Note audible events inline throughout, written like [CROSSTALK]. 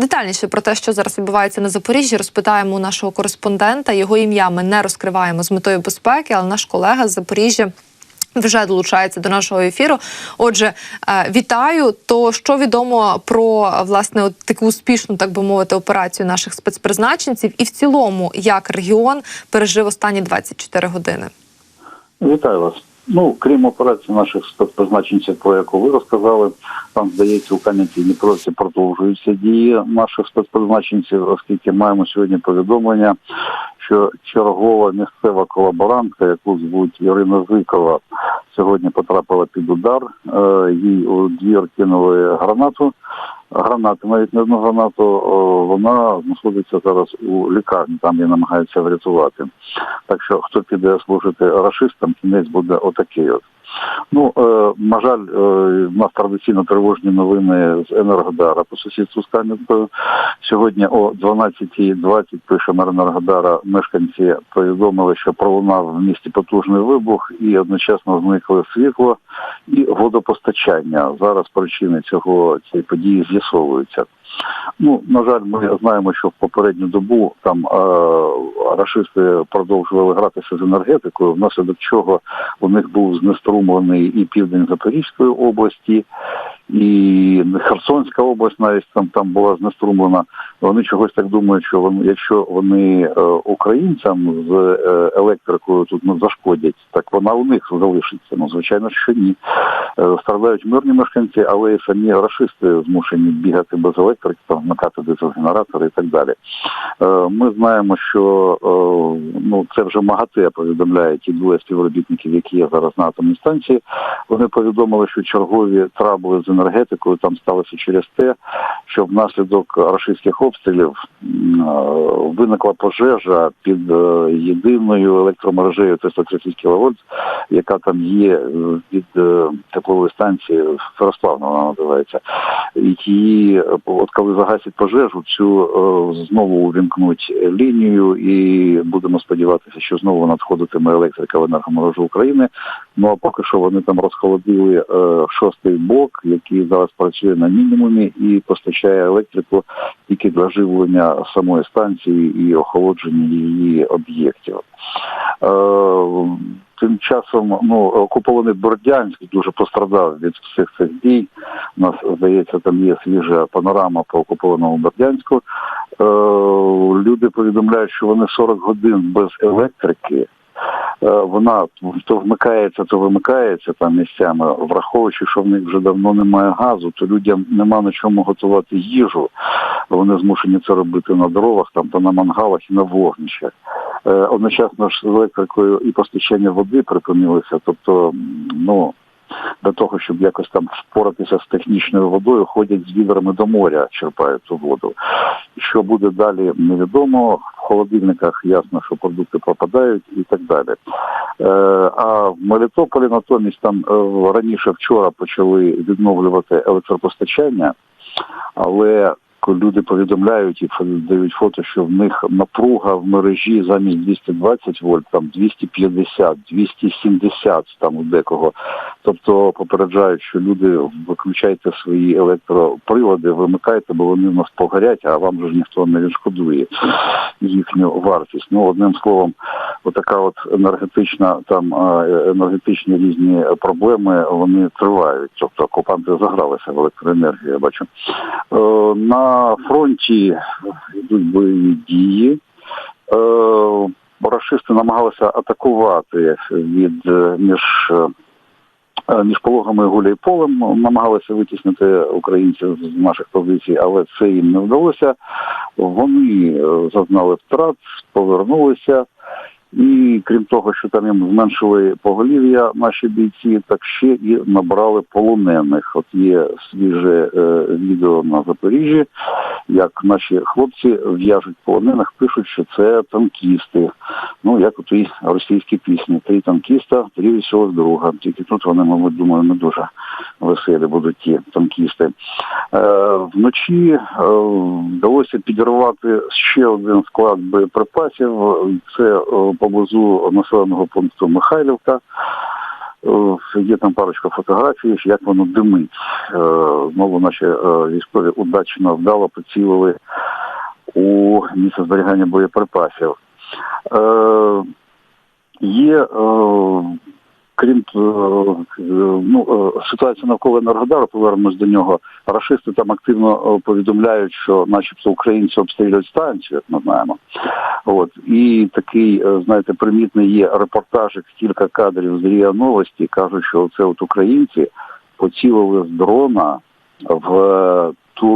Детальніше про те, що зараз відбувається на Запоріжжі, розпитаємо у нашого кореспондента. Його ім'я ми не розкриваємо з метою безпеки, але наш колега з Запоріжжя. Вже долучається до нашого ефіру. Отже, е, вітаю. То що відомо про власне от таку успішну, так би мовити, операцію наших спецпризначенців, і в цілому, як регіон пережив останні 24 години? Вітаю вас. Ну, крім операції наших спецпризначенців, про яку ви розказали, там здається у Кам'янці Дніпровці продовжуються дії наших спецпризначенців, оскільки маємо сьогодні повідомлення, що чергова місцева колаборантка, яку звуть Ірина Зикова, сьогодні потрапила під удар. Е, Їй у двір кинули гранату. Гранати, навіть не одну гранату, вона знаходиться зараз у лікарні, там її намагаються врятувати. Так що хто піде служити расистам, кінець буде отакий от. Ну, е, на жаль, е, в нас традиційно тривожні новини з Енергодара по сусідству з Кам'янкою. Сьогодні о 12.20 пише мер Енергодара, мешканці повідомили, що пролунав в місті потужний вибух і одночасно зникло світло і водопостачання. Зараз причини цього цієї події з'ясовуються. Ну, на жаль, ми знаємо, що в попередню добу там е, рашисти продовжували гратися з енергетикою, внаслідок чого у них був знеструмлений і південь Запорізької області, і Херсонська область навіть там там була знеструмлена. Вони чогось так думають, що вони, якщо вони е, українцям з е, електрикою тут ну, зашкодять, так вона у них залишиться. Ну звичайно, що ні. Е, страдають мирні мешканці, але і самі рашисти змушені бігати без електрики, вмикати дизель-генератори і так далі. Ми знаємо, що ну це вже МАГАТЕ повідомляє ті двоє співробітників, які є зараз на атомній станції. Вони повідомили, що чергові трабли з енергетикою там сталося через те, що внаслідок рашистських обстрілів е, виникла пожежа під е, єдиною електромережею 330 кВт, яка там є е, від е, теплової станції Феросплавна вона називається. І е, от коли загасять пожежу, цю е, знову увімкнуть лінію, і будемо сподіватися, що знову надходитиме електрика в енергомережу України. Ну а поки що вони там розхолодили е, шостий блок, який зараз працює на мінімумі і постачає електрику тільки для живлення самої станції і охолодження її об'єктів. Е, Тим часом ну окупований Бордянськ дуже пострадав від всіх цих дій. У нас здається, там є свіжа панорама по окупованому Бердянську. Е, люди повідомляють, що вони 40 годин без електрики. Е, Вона то вмикається, то вимикається там місцями, враховуючи, що в них вже давно немає газу, то людям нема на чому готувати їжу. Вони змушені це робити на дровах, там то на мангалах і на вогнищах. Е, Одночасно ж з електрикою і постачання води припинилося. Тобто, ну для того, щоб якось там впоратися з технічною водою, ходять з відрами до моря, черпають цю воду. Що буде далі, невідомо. В холодильниках ясно, що продукти пропадають і так далі. Е, а в Мелітополі натомість там е, раніше вчора почали відновлювати електропостачання, але люди повідомляють і дають фото, що в них напруга в мережі замість 220 вольт, там 250, 270 там у декого. Тобто попереджають, що люди виключайте свої електроприлади, вимикайте, бо вони в нас погорять, а вам же ніхто не відшкодує їхню вартість. Ну одним словом, отака от енергетична там енергетичні різні проблеми вони тривають. Тобто окупанти загралися в електроенергію. Я бачу Е, на фронті йдуть бойові дії. Е, Рашисти намагалися атакувати від е, між між пологами Гуля і полем намагалися витіснити українців з наших позицій, але це їм не вдалося. Вони е, зазнали втрат, повернулися. І крім того, що там їм зменшили поголів'я наші бійці, так ще і набрали полонених. От є свіже е, відео на Запоріжжі, як наші хлопці в'яжуть полонених, пишуть, що це танкісти. Ну як у тій російській пісні. Три танкіста, три веселих друга. Тільки тут вони, мабуть, думаю, не дуже веселі будуть ті танкісти. Е, вночі е, вдалося підірвати ще один склад боєприпасів. Це е, поблизу населеного пункту Михайлівка. Е, Є там парочка фотографій, як воно димить. Е, Знову наші е, військові удачно вдало поцілили у місце зберігання боєприпасів. Є, крім е, ну, е, ситуація навколо Енергодару, повернемось до нього. Рашисти там активно е, повідомляють, що начебто українці обстрілюють станцію, як ми знаємо. От і такий, знаєте, примітний є репортажик, кілька кадрів з РІА Новості. кажуть, що це от українці поцілили з дрона в ту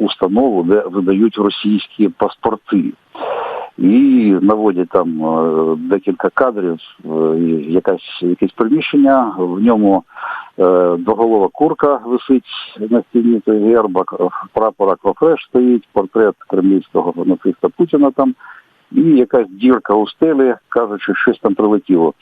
установу, де видають російські паспорти. І наводять там е, декілька кадрів, е, якась якесь приміщення. В ньому двоголова доголова курка висить на стіні, герба, прапора Квафреш стоїть, портрет кремлівського нациста Путіна там, і якась дірка у стелі, кажучи, що щось там прилетіло.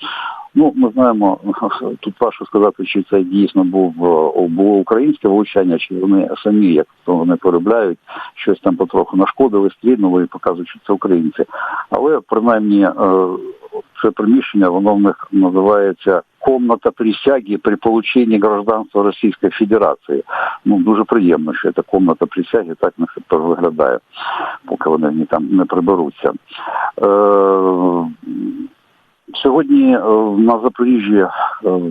Ну, ми знаємо, [LAUGHS] тут важко сказати, чи це дійсно був е, було українське влучання, чи вони самі, як то вони полюбляють, щось там потроху нашкодили, стрільнули і показують, що це українці. Але принаймні е, це приміщення, воно в них називається комната присяги при полученні гражданства Російської Федерації. Ну дуже приємно, що ця комната присяги так на тепер виглядає, поки вони там не приберуться. Е, Сьогодні е, на Запоріжжі е,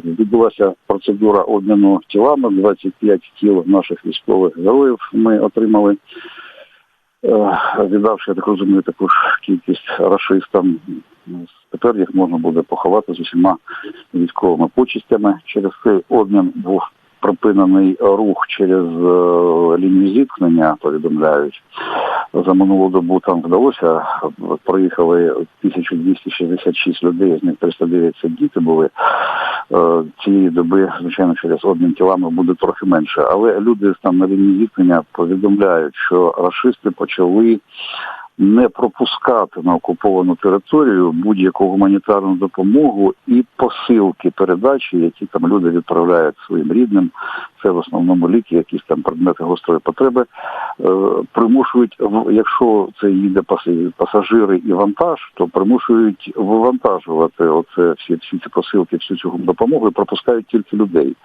відбулася процедура обміну тілами. 25 тіл наших військових героїв ми отримали, е, віддавши, я так розумію, таку ж кількість расистам. Тепер їх можна буде поховати з усіма військовими почистями. Через цей обмін був припинений рух через е, лінію зіткнення, повідомляють. За минулу добу там вдалося. Проїхали 1266 людей, з них 309 це діти були. Е, Цієї доби, звичайно, через обмін тілами буде трохи менше. Але люди там на лінії зіткнення повідомляють, що рашисти почали не пропускати на окуповану територію будь-яку гуманітарну допомогу і посилки передачі, які там люди відправляють своїм рідним. Це в основному ліки, якісь там предмети гострої потреби, е, примушують, якщо це їде пасажири і вантаж, то примушують вивантажувати оце всі, всі ці посилки, всю цю допомогу і пропускають тільки людей.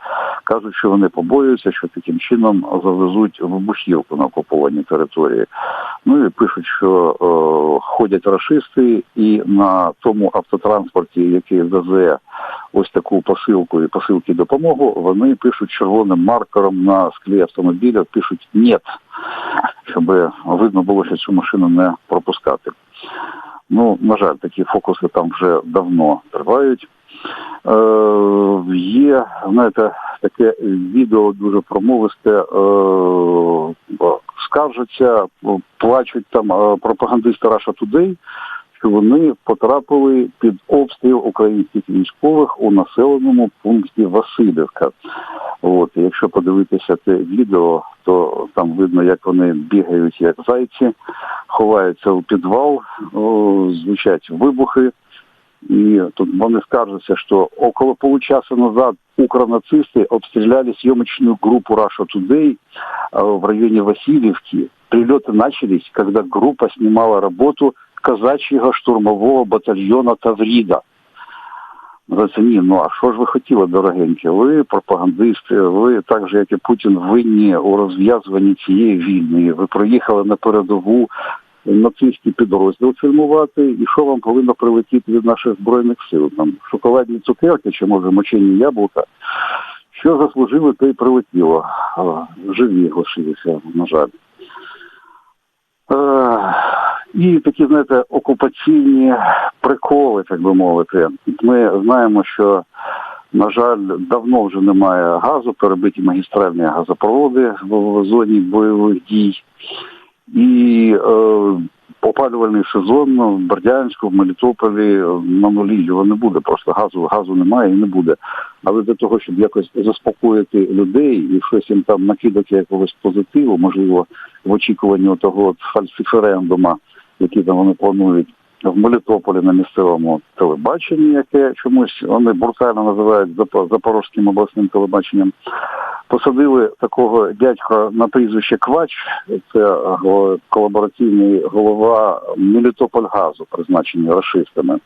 Кажуть, що вони побоюються, що таким чином завезуть вибухівку на окупованій території. Ну і пишуть, що ходять рашисти, і на тому автотранспорті, який везе ось таку посилку і посилки допомогу, вони пишуть червоним маркером на склі автомобіля, пишуть «Нет», щоб видно було, що цю машину не пропускати. Ну, на жаль, такі фокуси там вже давно тривають. Е, є, знаєте, таке відео дуже промовисте, е, скаржаться, плачуть там е, пропагандисти Russia Today, що вони потрапили під обстріл українських військових у населеному пункті Васильівка. От, якщо подивитися це відео, то там видно, як вони бігають як зайці, ховаються у підвал, о, звучать вибухи. И тут вони скажутся, что около получаса назад укронацисты обстреляли съемочную группу Russia Today э, в районе Васильевки. Прилеты начались, когда группа снимала работу казачьего штурмового батальйона Тавріда. Говориться, ні, ну а що ж ви хотіли, дорогенькі? Ви пропагандисти, ви так же, як і Путін, винні у розв'язуванні цієї війни. Ви приїхали на передову нацистський підрозділ фільмувати, і що вам повинно прилетіти від наших збройних сил? Там шоколадні цукерки чи може мочені яблука. Що заслужили, то й прилетіло. Живі лишилися, на жаль. Е, І такі, знаєте, окупаційні приколи, так би мовити. Ми знаємо, що, на жаль, давно вже немає газу, перебиті магістральні газопроводи в зоні бойових дій. І е, опалювальний сезон в Бердянську, в Мелітополі е, на нулі його не буде. Просто газу газу немає і не буде. Але для того, щоб якось заспокоїти людей і щось їм там накидати якогось позитиву, можливо, в очікуванні того фальсиферендума, який там вони планують в Мелітополі на місцевому телебаченні, яке чомусь вони брутально називають Запо- Запорозьким обласним телебаченням. Посадили такого дядька на прізвище Квач, це е, колабораційний голова Мелітопольгазу, призначений расистами.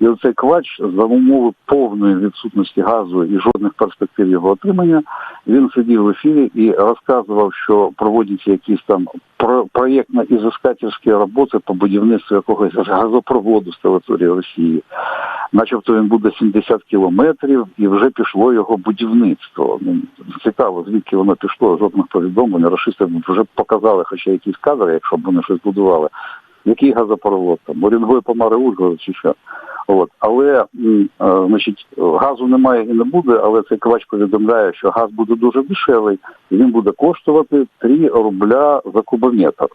І оцей квач за умови повної відсутності газу і жодних перспектив його отримання, він сидів в ефірі і розказував, що проводяться якісь там проєктно-ізискательські роботи по будівництву якогось газопроводу з території Росії. Начебто він буде 70 кілометрів, і вже пішло його будівництво. Ну, цікаво, звідки воно пішло, жодних повідомлень. Рашисти вже показали, хоча якісь кадри, якщо б вони щось будували. Який газопровод там? Орінгой помари Ужгород чи що? От. Але е, значить, газу немає і не буде, але цей квач повідомляє, що газ буде дуже дешевий, і він буде коштувати 3 рубля за кубометр.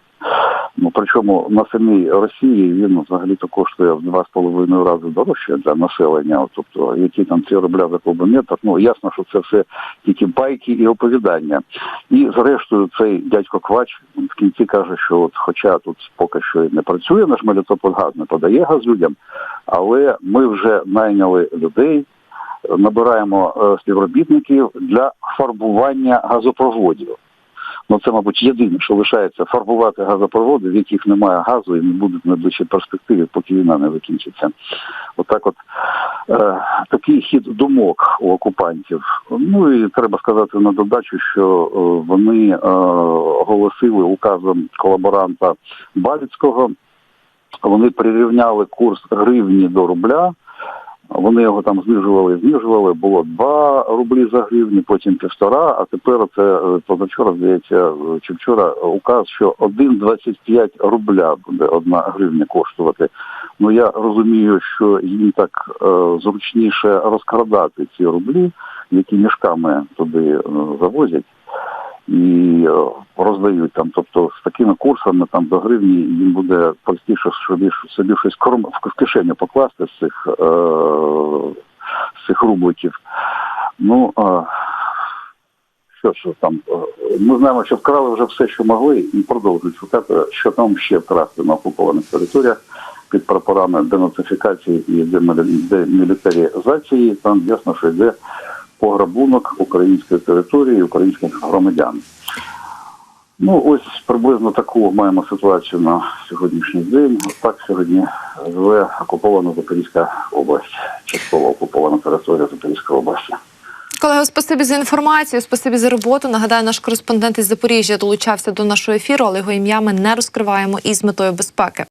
Ну, причому на самій Росії він взагалі-то коштує в два з половиною рази дорожче для населення. Тобто, які там 3 рубля за кубометр, ну ясно, що це все тільки байки і оповідання. І зрештою цей дядько Квач в кінці каже, що от, хоча тут поки що і не працює наш Мелітопольгаз, не подає газ людям, але ми вже найняли людей, набираємо е, співробітників для фарбування газопроводів. Ну це, мабуть, єдине, що лишається фарбувати газопроводи, в яких немає газу і не будуть в найближчій перспективі, поки війна не закінчиться. Отак, от, е, такий хід думок у окупантів. Ну і треба сказати на додачу, що е, вони е, оголосили указом колаборанта Баліцького. Вони прирівняли курс гривні до рубля. Вони його там знижували, знижували. Було 2 рублі за гривню, потім півтора, а тепер це е, позавчора, здається, е, чи вчора указ, що 1,25 рубля буде одна гривня коштувати. Ну я розумію, що їм так е, зручніше розкрадати ці рублі, які мішками туди е, завозять і е, роздають там. Тобто з такими курсами там до гривні їм буде простіше собі, собі щось корм в кишеню покласти з цих, е, цих рубликів. Ну е, що, що там, е, ми знаємо, що вкрали вже все, що могли, і продовжують шукати, що там ще вкрасти на окупованих територіях під прапорами денацифікації і демілі- демілітаризації. Там ясно, що йде пограбунок української території, українських громадян. Ну, ось приблизно таку маємо ситуацію на сьогоднішній день. Так сьогодні живе окупована Запорізька область, частково окупована територія Запорізької області. Колеги, спасибі за інформацію, спасибі за роботу. Нагадаю, наш кореспондент із Запоріжжя долучався до нашого ефіру, але його ім'я ми не розкриваємо із метою безпеки.